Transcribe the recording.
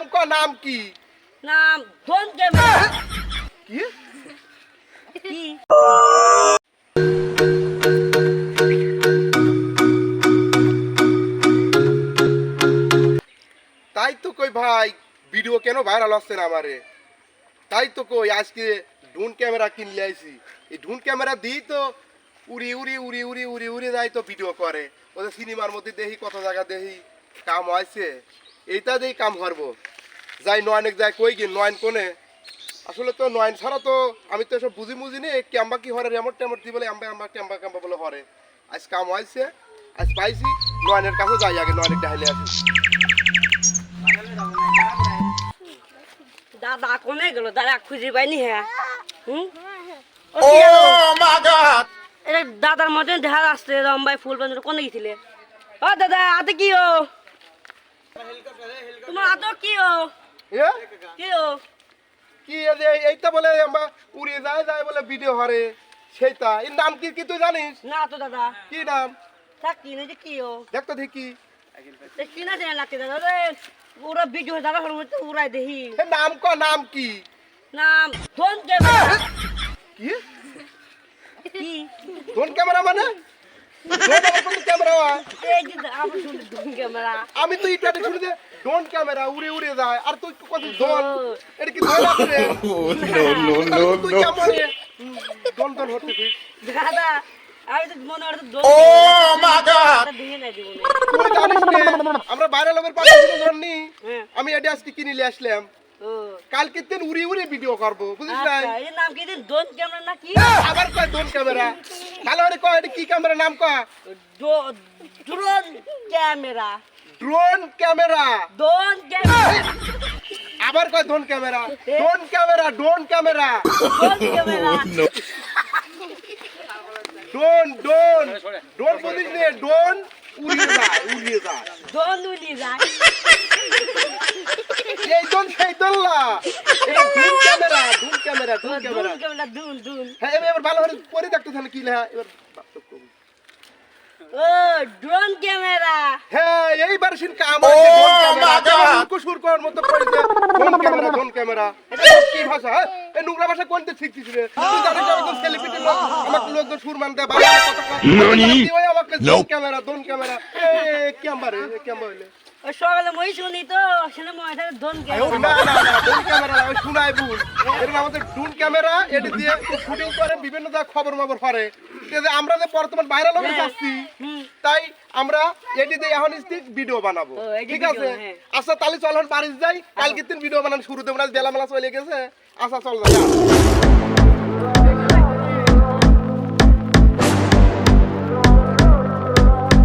নাম ক নাম কি নাম ধন ক্যামেরা কি কি তাই তো কই ভাই ভিডিও কেন ভাইরাল হচ্ছে না আমারে তাই তো কই আজকে ড্রোন ক্যামেরা কিনলে আইছি এই ড্রোন ক্যামেরা দিই তো উড়ি উড়ি উড়ি উড়ি উড়ি উড়ি যায় তো ভিডিও করে ওদের সিনেমার মধ্যে দেখি কত জায়গা দেখি কাম হয়েছে এইটা দিয়েই কাম করব যাই নয়নেক যাই কই গিয়ে নয়ন কোনে? আসলে তো নয়ন ছাড়া তো আমি তো এসব বুঝি মুঝি নি ক্যাম্বা কি হরে রেমট টেমট দি বলে আম্বা আম্বা ক্যাম্বা ক্যাম্বা বলে হরে। আজ কাম হয়েছে আজ পাইছি নয়নের কাছে যাই আগে নয়নের ডাইলে আসি। দাদা কোনে গেল? দাদা খুঁজে পাইনি হ্যাঁ হুম? এটা দাদার মতন দেখা আসছে লম্বাই ফুল বান্ধব কোনে গেছিলে ও দাদা হাতে কি ও? তোমার হাতে কি ও? এ? কি ও? কি এই যে এইটা বলে আমরা উড়িয়ে যায় যায় বলে ভিডিও হরে। সেইটা। এর নাম কি কি তুই জানিস? না তো দাদা। কি নাম? থাক কি না যে কি ও? দেখ তো দেখি। কি না জানা লাগছে দাদা রে ওরা ভিডিও দাদা হল মতো উড়াই দেহি নাম ক নাম কি? নাম ধন ক্যামেরা। কি? কি? ড্রোন ক্যামেরা মানে? আমি তো এটা শুনে যে ড্রোন ক্যামেরা উড়ে উড়ে যায় আর তুই কত ড্রোন এটা কি ড্রোন আছে রে? তাহলে তুই কেমন? রে? হুম, ড্রোন ড্রোন হচ্ছে তুই দাদা আমি হয় না। আমরা বাইরে লোকের পাশে জন্যই আমি এটা আজকে কিনে নিয়ে আসলাম। কালকে দিন উড়ি উড়ি ভিডিও করব বুঝিস আচ্ছা নাম কি দিন? ধন ক্যামেরা না কি? আবার কয় ড্রোন ক্যামেরা? ভালো করে কয় এটা কি ক্যামেরা নাম কয়? Drone camera. Drone camera. Drone camera. আবার কয় drone camera? Drone camera drone camera. Drone camera. Drone drone. Drone বুঝিস নে ড্রোন উড়িয়ে যায় উড়িয়ে যায়। ড্রোন উলি যায়। এই ড্রোন সেই drone camera drone camera camera Dune ডুন হ্যাঁ এবার এবার ভালো করে পরে দেখতে থানে কি লেখা? এবার ও ড্রোন ক্যামেরা হ্যাঁ এইবার সিন কাম হয়েছে ড্রোন ক্যামেরা কুসুর করার মতো পড়েছে ড্রোন ক্যামেরা ড্রোন ক্যামেরা এটা কি ভাষা হ্যাঁ? এই নোংরা ভাষা কোনতে শিখছিস রে? তুই জানিস না সেলিব্রিটি লোক আমাকে লোকজন সুর মানতে ভালো কথা কয় আমাকে ড্রোন ক্যামেরা ড্রোন ক্যামেরা এ ক্যাম্বা রে ক্যাম্বা হইলে? সকালে মই শুনি তো মই ড্রোন ক্যামেরা না না ড্রোন ক্যামেরা না, শুনাই ভুল। এর আমাদের ড্রোন ক্যামেরা এটি দিয়ে শুটিং করে বিভিন্ন খবর মবর করে। আমরা যে বর্তমান ভাইরাল হয়ে হ্যাঁ। যাচ্ছি তাই আমরা এটি দিয়ে এখন ভিডিও বানাবো। ঠিক আছে? হ্যাঁ। আচ্ছা তাহলে চল বাড়ি যাই। কালকে দিন ভিডিও বানানো শুরু দেবো না বেলা মেলা চলে গেছে। আচ্ছা চল যা।